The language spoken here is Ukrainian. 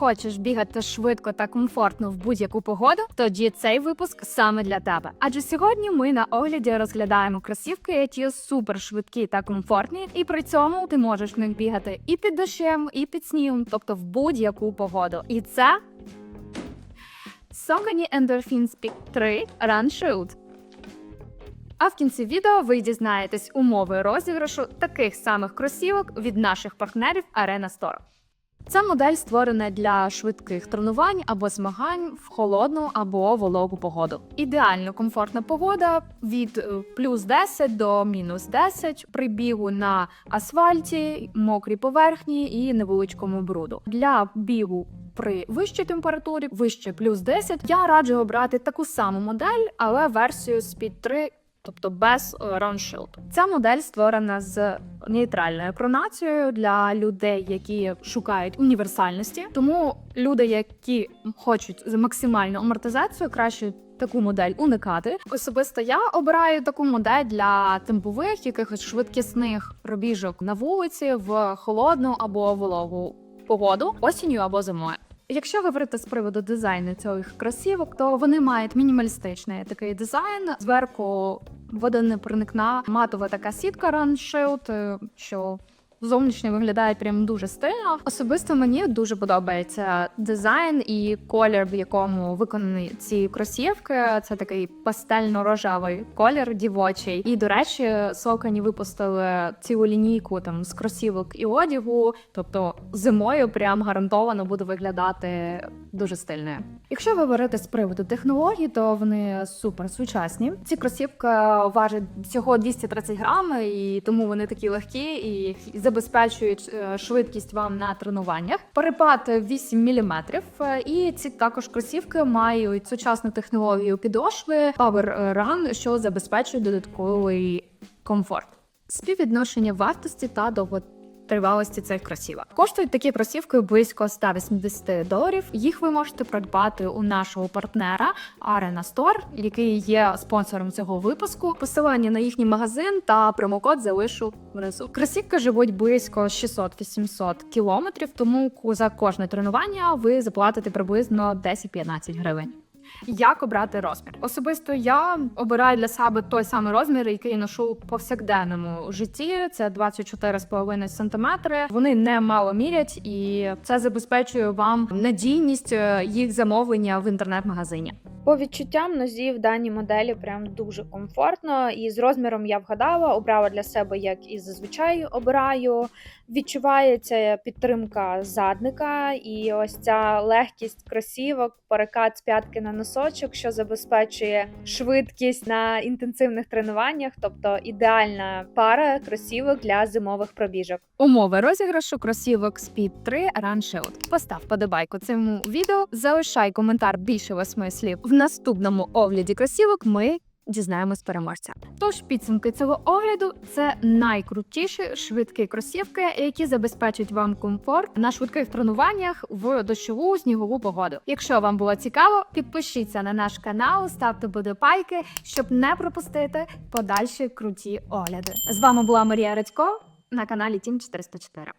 хочеш бігати швидко та комфортно в будь-яку погоду, тоді цей випуск саме для тебе. Адже сьогодні ми на огляді розглядаємо кросівки, які супер швидкі та комфортні, і при цьому ти можеш в них бігати і під дощем, і під снігом, тобто в будь-яку погоду. І це Saucony Endorphin Speed 3 Run Shoot. А в кінці відео ви дізнаєтесь умови розіграшу таких самих кросівок від наших партнерів Arena Store. Ця модель створена для швидких тренувань або змагань в холодну або вологу погоду. Ідеально комфортна погода від е, плюс 10 до мінус 10 при бігу на асфальті, мокрій поверхні і невеличкому бруду. Для бігу при вищій температурі, вище плюс 10, я раджу обрати таку саму модель, але версію Speed 3 тобто без е, Ця модель створена з нейтральною пронацією для людей, які шукають універсальності. Тому люди, які хочуть максимальну амортизацію, краще. Таку модель уникати. Особисто я обираю таку модель для темпових, якихось швидкісних пробіжок на вулиці в холодну або вологу погоду, осінню або зимою. Якщо говорити з приводу дизайну цих кросівок, то вони мають мінімалістичний такий дизайн. Зверху водонепроникна матова така сітка раншилд, е, що зовнішньо виглядає прям дуже стильно. Особисто мені дуже подобається дизайн і колір, в якому виконані ці кросівки. Це такий пастельно-рожевий колір дівочий. І до речі, Saucony випустили цілу лінійку там з кросівок і одягу. Тобто зимою прям гарантовано буде виглядати дуже стильно. Якщо говорити з приводу технологій, то вони супер сучасні. Ці кросівки важать всього 230 грам, і тому вони такі легкі і забезпечують е, швидкість вам на тренуваннях. Перепад 8 мм. І ці також кросівки мають сучасну технологію підошви Power Run, що забезпечує додатковий комфорт. Співвідношення вартості та довготривалості цих кросівок. Коштують такі кросівки близько 180 доларів. Їх ви можете придбати у нашого партнера Arena Store, який є спонсором цього випуску. Посилання на їхній магазин та промокод залишу внизу. Кросівки живуть близько 600-800 кілометрів, тому за кожне тренування ви заплатите приблизно 10-15 гривень. Як обрати розмір? Особисто я обираю для себе той самий розмір, який ношу в повсякденному житті. Це 24,5 см. Вони не мало мірять, і це забезпечує вам надійність е, їх замовлення в інтернет-магазині. По відчуттям нозі в даній моделі прям дуже комфортно, і з розміром я вгадала, обрала для себе, як і зазвичай обираю. Відчувається підтримка задника, і ось ця легкість кросівок, перекат з п'ятки на носочок, що забезпечує швидкість на інтенсивних тренуваннях, тобто ідеальна пара кросівок для зимових пробіжок. Умови розіграшу кросівок Speed 3 Run Shield. Постав подобайку цьому відео, залишай коментар більше восьми слів. Наступному огляді кросівок ми дізнаємось переможця. Тож підсумки цього огляду це найкрутіші швидкі кросівки, які забезпечать вам комфорт на швидких тренуваннях в дощову снігову погоду. Якщо вам було цікаво, підпишіться на наш канал, ставте подобайки, щоб не пропустити подальші круті огляди. З вами була Марія Радько на каналі Тім 404.